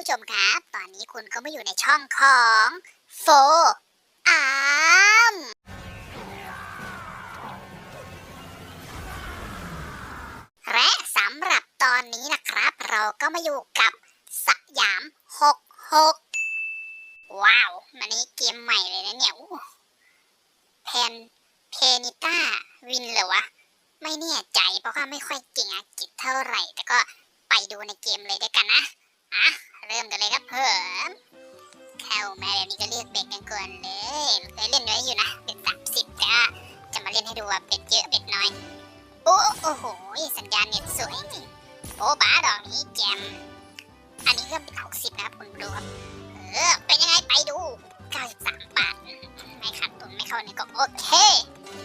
ผู้ชมครับ ตอนนี้คุณก็มาอยู่ในช่องของโฟอาร์มและสำหรับตอนนี้นะครับ เราก็มาอยู่กับสยาม66ว้าว มันนี้เกมใหม่เลยนะเนี่ยอู้เพนเพนิต้าวินเหรอวะ ไม่แน่ใจเพราะว่าไม่ค่อยเก่งอังกฤษเท่าไหร่ แต่ก็ไปดูในเกมเลยด้วยกันนะ อะเริ่มกันเลยครับเพิ่มเข้ามาแบบนี้ก็เรียกเบ็ดกันก่อนเลยเคยเล่นไว้อยู่นะเบ็ดสามสิบแต่ว่าจะมาเล่นให้ดูว่าเบ็ดเยอะเบ็ดน้อย โอ้โอ้โหสัญญาณเน็ตสวยจริงโอ้บ้าดอกนี้แจมอันนี้ก็เป็นหกสิบนะครับคุณดูครับเออเป็นยังไงไปดู93บสามบาทไม่ขาดทุนไม่เข้านี่ก็โอเค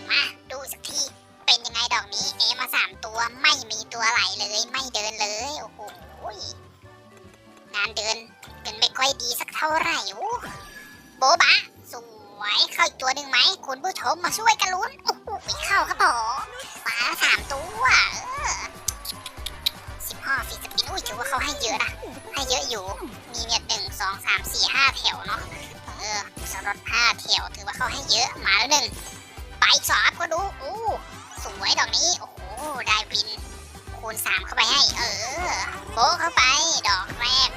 มาดูสักทีเป็นยังไงดอกนี้เอมาสามตัวไม่มีตัวไหลเลยไม่เดินเลยโอ้โห งานเดินเดินไม่ค่อยดีสักเท่าไหร่โอ้โบบะสวยเข้าอีกตัวหนึ่งไหมคุณผู้ชมมาช่วยกันลุ้นโอ้โหเข้าครับผมมาสามตัวสิบห้าฟีสปินอุ้ยถือว่าเขาให้เยอะนะให้เยอะอยู่ มีเนี่ยหนึ่งสองสามสี่ห้าแถวเนาะเออสล็อตห้าแถวถือว่าเขาให้เยอะมาแล้วหนึ่งไปสองก็ดูอู้สวยดอกนี้โอ้โหได้วินคูณสามเข้าไปให้ เออโบเข้าไปดอกแรก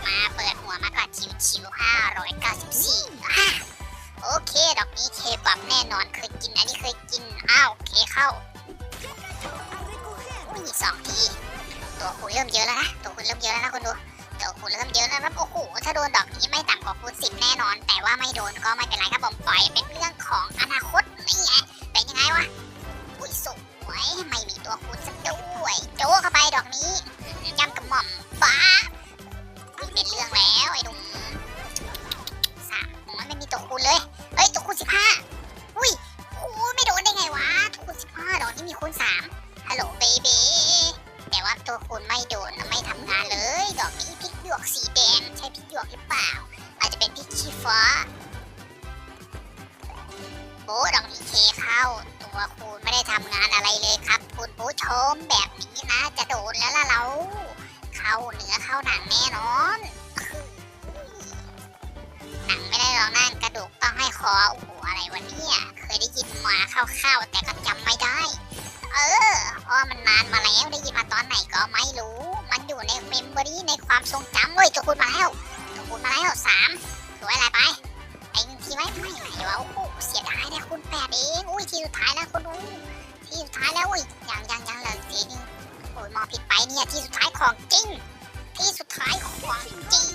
มาเปิดหัวมาก่อนชิวชิวห้าร้อยเก้าสิบสี่โอเค ดอกนี้เคบับแน่นอนเคยกิน อันนี้เคยกิน อ้าว เคเข้าอุ้ยสองที ตัวคูณเริ่มเยอะแล้วนะ ตัวคูณเริ่มเยอะแล้วนะคุณดู ตัวคูณเริ่มเยอะแล้วนะโอ้โห ถ้าโดนดอกนี้ไม่ต่ำกว่าคูณสิบแน่นอน แต่ว่าไม่โดนก็ไม่เป็นไรครับผมปล่อยเป็นเรื่องของอนาคตนี่ไงเป็นยังไงวะ อุ้ยสวยไม่มีตัวคูณสักด้วยโจเข้าไปดอกนี้ย่ำกระหม่อมฟ้าามฮัลโหลเบบีแต่ว่าตัวคูณไม่โดนไม่ทำงานเลยดอกนี้พริกหยวกสีแดงใช่พริกหยวกหรือเปล่า อาจจะเป็นพริกชี้ฟ้าโบะดอกนี้เคเข้า ตัวคูณไม่ได้ทำงานอะไรเลยครับ คุณผู้ชมแบบนี้นะ จะโดนแล้วล่ะเรา เข้าเนื้อเข้าหนังแน่นอนหนังไม่ได้หรอกนั่งกระดูกต้องให้คอโอ้โหอะไรวะเนี่ยเคยได้ยินมาคร่าวๆแต่ก็ ว่ามันนานมาแล้วได้ยินมาตอนไหนก็ไม่รู้ มันอยู่ในเมมโมรีในความทรงจำเว้ยตัวคูณมาแล้วตัวคูณมาแล้วสามสวยอะไรไปไอ้หนึ่งทีไหมไม่ไหนวะโอ้โหเสียดายนะคุณแปดเองอุ้ยทีสุดท้ายแล้วคุณดูทีสุดท้ายแล้วอุ้ยยังยังยังเหลือทีนึงโอ้ยมองผิดไปเนี่ยทีสุดท้ายของจริง ที่สุดท้ายของจริง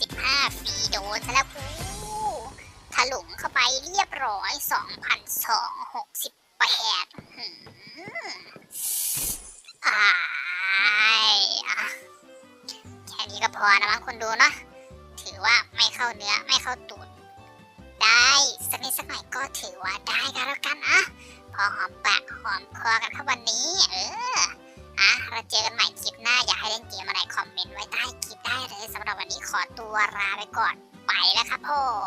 สิบห้าฟีโดนซะแล้วกูถลุงเข้าไปเรียบร้อยสองพันสองหกสิบ แปดอ่ายอะแค่นี้ก็พอนะมั้งคนดูเนาะ ถือว่าไม่เข้าเนื้อไม่เข้าตูด ได้สักนิดสักหน่อยก็ถือว่าได้กันแล้วกันนะพอหอมปากหอมคอกันครับวันนี้ เอออะเราเจอกันใหม่คลิปหน้า อยากให้เล่นเกมอะไรคอมเมนต์ไว้ใต้คลิปได้เลยสำหรับวันนี้ขอตัวลาไปก่อนไปแล้วครับผม